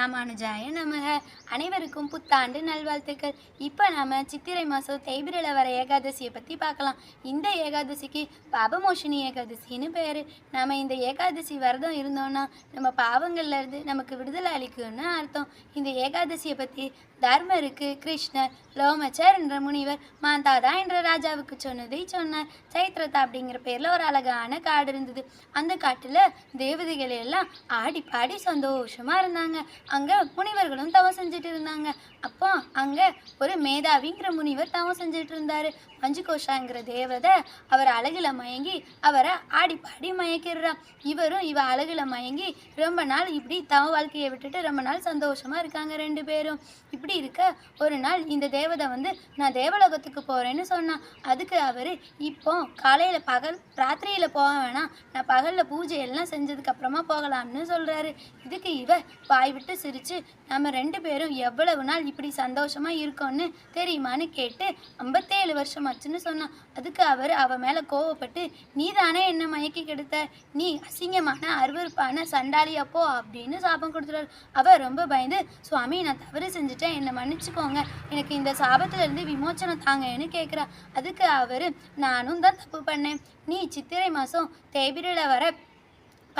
ராமானுஜாய நமக. அனைவருக்கும் புத்தாண்டு நல்வாழ்த்துக்கள். இப்போ நாம் சித்திரை மாதம் தேய்பிரில் வர ஏகாதசியை பற்றி பார்க்கலாம். இந்த ஏகாதசிக்கு பாபமோஷினி ஏகாதசின்னு பேர். நம்ம இந்த ஏகாதசி விரதம் இருந்தோம்னா நம்ம பாவங்கள்லேருந்து நமக்கு விடுதலை அளிக்கும்னு அர்த்தம். இந்த ஏகாதசியை பற்றி தர்மருக்கு கிருஷ்ணர் லோமச்சர் என்ற முனிவர் மாந்தாதா என்ற ராஜாவுக்கு சொன்னதை சொன்னார். சைத்ரதா அப்படிங்கிற பேரில் ஒரு அழகான காடு இருந்தது. அந்த காட்டில் தேவதைகள் எல்லாம் ஆடி பாடி சந்தோஷமாக இருந்தாங்க. அங்கே முனிவர்களும் தவம் செஞ்சுட்டு இருந்தாங்க. அப்போ அங்கே ஒரு மேதாவிங்கிற முனிவர் தவம் செஞ்சுட்டு இருந்தாரு. பஞ்சுகோஷாங்கிற தேவதை அவர் அழகுல மயங்கி அவரை ஆடி பாடி மயக்கிடுறா இவரும் இவ அழகுல மயங்கி ரொம்ப நாள் இப்படி தவ வாழ்க்கையை விட்டுட்டு ரொம்ப நாள் சந்தோஷமா இருக்காங்க ரெண்டு பேரும். இப்படி இருக்க ஒரு நாள் இந்த தேவதை வந்து நான் தேவலோகத்துக்கு போறேன்னு சொன்னான் அதுக்கு அவர் இப்போ காலையில பகல் ராத்திரியில போக வேணாம். நான் பகல்ல பூஜை எல்லாம் செஞ்சதுக்கு அப்புறமா போகலாம்னு சொல்றாரு. இதுக்கு இவ வாய் விட்டு சிரிச்சு நம்ம ரெண்டு பேரும் எவ்வளவு நாள் இப்படி சந்தோஷமாக இருக்கோம்னு தெரியுமான்னு கேட்டு ஐம்பத்தேழு வருஷம் ஆச்சுன்னு சொன்னான் அதுக்கு அவர் அவன் மேலே கோவப்பட்டு நீ தானே என்ன மயக்கி கெடுத்த? நீ அசிங்கமான அருவருப்பான சண்டாளியப்போ அப்படின்னு சாபம் கொடுத்துறாரு அவர் ரொம்ப பயந்து சுவாமி நான் தவறு செஞ்சுட்டேன். என்னை மன்னிச்சுக்கோங்க. எனக்கு இந்த சாபத்திலேருந்து விமோச்சனம் தாங்கன்னு கேட்குறா அதுக்கு அவர் நானும் தான் தப்பு பண்ணேன். நீ சித்திரை மாதம் தேய்பிரில வர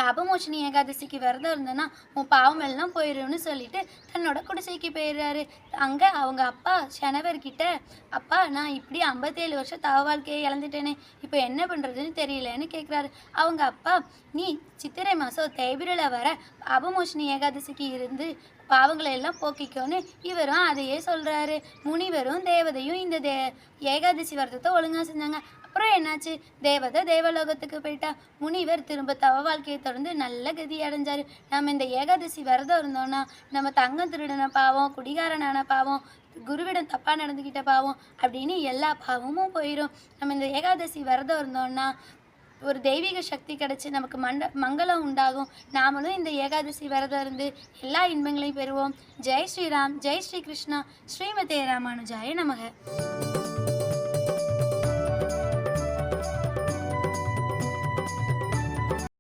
பாபமோஷினி ஏகாதசிக்கு விரதம் இருந்தேன்னா உன் பாவம் எல்லாம் போயிடும்னு சொல்லிட்டு தன்னோட குடிசைக்கு போயிடுறாரு. அங்கே அவங்க அப்பா சனவர்கிட்ட அப்பா நான் இப்படி ஐம்பத்தேழு வருஷம் தவ வாழ்க்கையை இழந்துட்டேனே இப்போ என்ன பண்ணுறதுன்னு தெரியலன்னு கேட்குறாரு அவங்க அப்பா நீ சித்திரை மாதம் தேபிரில் வர பாபமோஷினி ஏகாதசிக்கு இருந்து பாவங்களை எல்லாம் போக்கிக்கோன்னு இவரும் அதையே சொல்கிறாரு முனிவரும் தேவதையும் இந்த தே ஏகாதசி விரதத்தை ஒழுங்காக செஞ்சாங்க. அப்புறம் என்னாச்சு? தேவதை தேவலோகத்துக்கு போயிட்டா. முனிவர் திரும்ப தவ வாழ்க்கையை தொடர்ந்து நல்ல கதி அடைஞ்சாரு. நம்ம இந்த ஏகாதசி விரதம் இருந்தோம்னா நம்ம தங்கம் திருடின பாவம் குடிகாரனான பாவம் குருவிடம் தப்பாக நடந்துக்கிட்ட பாவம் அப்படின்னு எல்லா பாவமும் போயிடும் நம்ம இந்த ஏகாதசி விரதம் இருந்தோம்னா ஒரு தெய்வீக சக்தி கிடச்சி நமக்கு மண்ட மங்களம் உண்டாகும். நாமளும் இந்த ஏகாதசி விரதம் இருந்து எல்லா இன்பங்களையும் பெறுவோம். ஜெய் ஸ்ரீராம் ஜெய் ஸ்ரீ கிருஷ்ணா ஸ்ரீமதே ராமானுஜாய நமக.